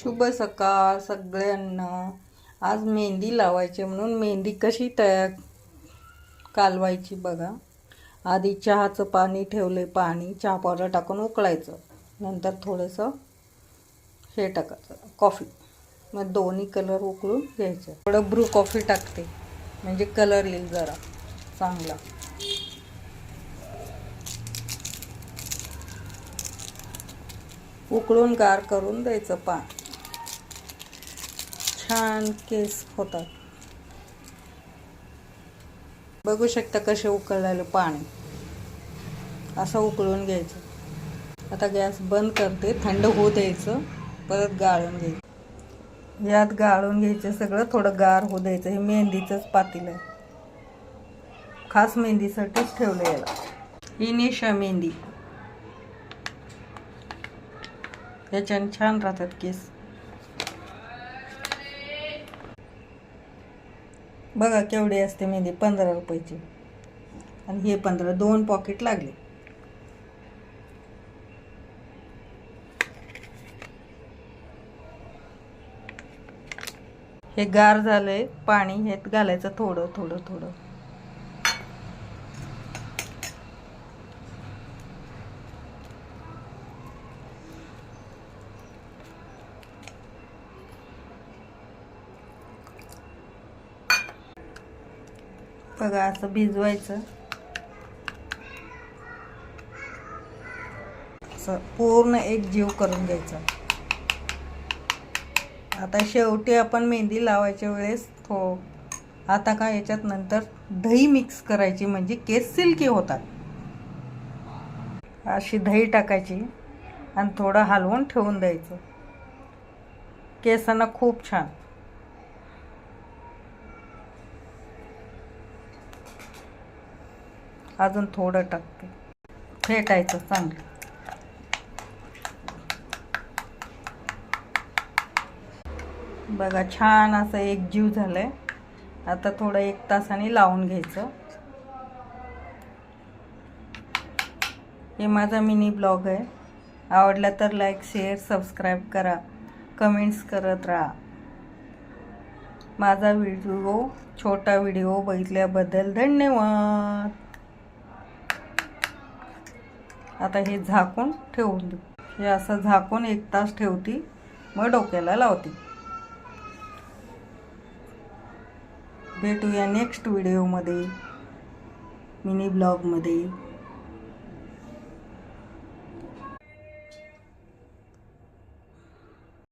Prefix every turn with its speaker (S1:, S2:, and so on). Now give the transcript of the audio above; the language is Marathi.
S1: शुभ सकाळ सगळ्यांना. आज मेहंदी लावायची म्हणून मेहंदी कशी तयार कालवायची बघा. आधी चहाचं पाणी ठेवले पाणी चहा पावडर टाकून उकळायचं. नंतर थोडंसं हे टाकायचं कॉफी. मग दोन्ही कलर उकळून घ्यायचं. थोडं ब्रू कॉफी टाकते म्हणजे कलर येईल जरा चांगला. उकळून गार करून द्यायचं पान. छान केस होतात. बघू शकता कसे उकळलेलं पाणी. असं उकळून घ्यायचं. आता गॅस बंद करते थंड होऊ द्यायचं परत गाळून घ्यायचं. यात गाळून घ्यायचं सगळं थोडं गार होऊ द्यायचं. हे मेहंदीचंच पातील आहे. खास मेहंदीसाठीच ठेवलं याला. इनिशा मेहंदी. याच्याने छान राहतात केस. बघा केवढी असते मेहंदी पंधरा रुपयाची. आणि हे पंधरा दोन पॉकेट लागले. हे गार झालंय पाणी हे घालायचं थोडं थोडं थोडं. बघा असं भिजवायचं. असं पूर्ण एक जीव करून घ्यायचा. आता शेवटी आपण मेहंदी लावायच्या वेळेस थो आता का याच्यात नंतर दही मिक्स करायची म्हणजे केस सिल्की होतात. अशी दही टाकायची आणि थोडं हलवून ठेवून द्यायचं. केसांना खूप छान. अजून थोडं टाकते. फेटायचं चांगलं. बघा छान असं एक जीव झालंय. आता थोडं एक तासाने लावून घ्यायचं. हे माझा मिनी ब्लॉग आहे. आवडला तर लाईक शेअर सबस्क्राईब करा. कमेंट्स करत राहा. माझा व्हिडिओ छोटा व्हिडिओ बघितल्याबद्दल धन्यवाद. आता हे झाकून ठेवून देऊ. हे असं झाकून एक तास ठेवती मग डोक्याला लावते. भेटूया नेक्स्ट व्हिडिओमध्ये मिनी ब्लॉगमध्ये